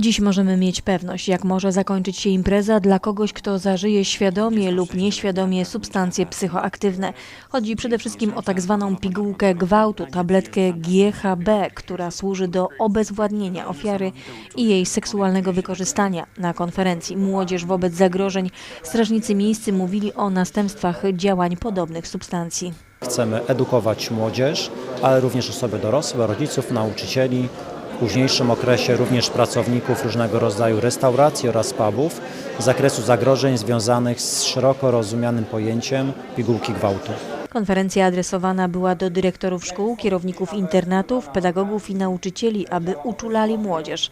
Dziś możemy mieć pewność, jak może zakończyć się impreza dla kogoś, kto zażyje świadomie lub nieświadomie substancje psychoaktywne. Chodzi przede wszystkim o tak zwaną pigułkę gwałtu, tabletkę GHB, która służy do obezwładnienia ofiary i jej seksualnego wykorzystania. Na konferencji Młodzież wobec zagrożeń strażnicy miejscy mówili o następstwach działań podobnych substancji. Chcemy edukować młodzież, ale również osoby dorosłe, rodziców, nauczycieli, późniejszym okresie również pracowników różnego rodzaju restauracji oraz pubów z zakresu zagrożeń związanych z szeroko rozumianym pojęciem pigułki gwałtu. Konferencja adresowana była do dyrektorów szkół, kierowników internatów, pedagogów i nauczycieli, aby uczulali młodzież,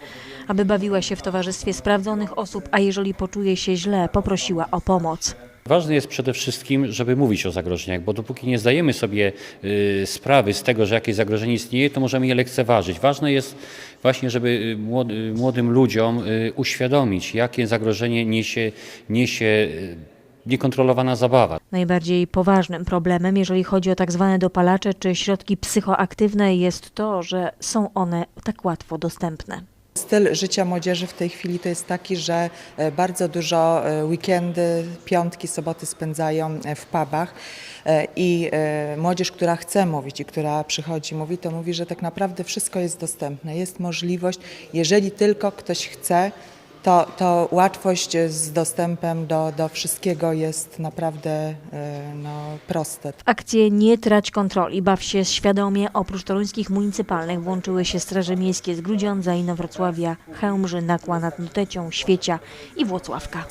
aby bawiła się w towarzystwie sprawdzonych osób, a jeżeli poczuje się źle, poprosiła o pomoc. Ważne jest przede wszystkim, żeby mówić o zagrożeniach, bo dopóki nie zdajemy sobie y, sprawy z tego, że jakieś zagrożenie istnieje, to możemy je lekceważyć. Ważne jest właśnie, żeby y, młody, młodym ludziom y, uświadomić, jakie zagrożenie niesie, niesie y, niekontrolowana zabawa. Najbardziej poważnym problemem, jeżeli chodzi o tak zwane dopalacze czy środki psychoaktywne, jest to, że są one tak łatwo dostępne. Styl życia młodzieży w tej chwili to jest taki, że e, bardzo dużo e, weekendy, piątki, soboty spędzają e, w pubach i młodzież, która chce mówić i która przychodzi, mówi, to mówi, że tak naprawdę wszystko jest dostępne. Jest możliwość, jeżeli tylko ktoś chce, to, to łatwość z dostępem do, do wszystkiego jest naprawdę e, no, proste. W akcję Nie trać kontroli, baw się świadomie. Oprócz toruńskich municypalnych włączyły się straże miejskie z Grudziądza, Inowrocławia, Chełmży, Nakła nad Nutecią, Świecia i Włocławka.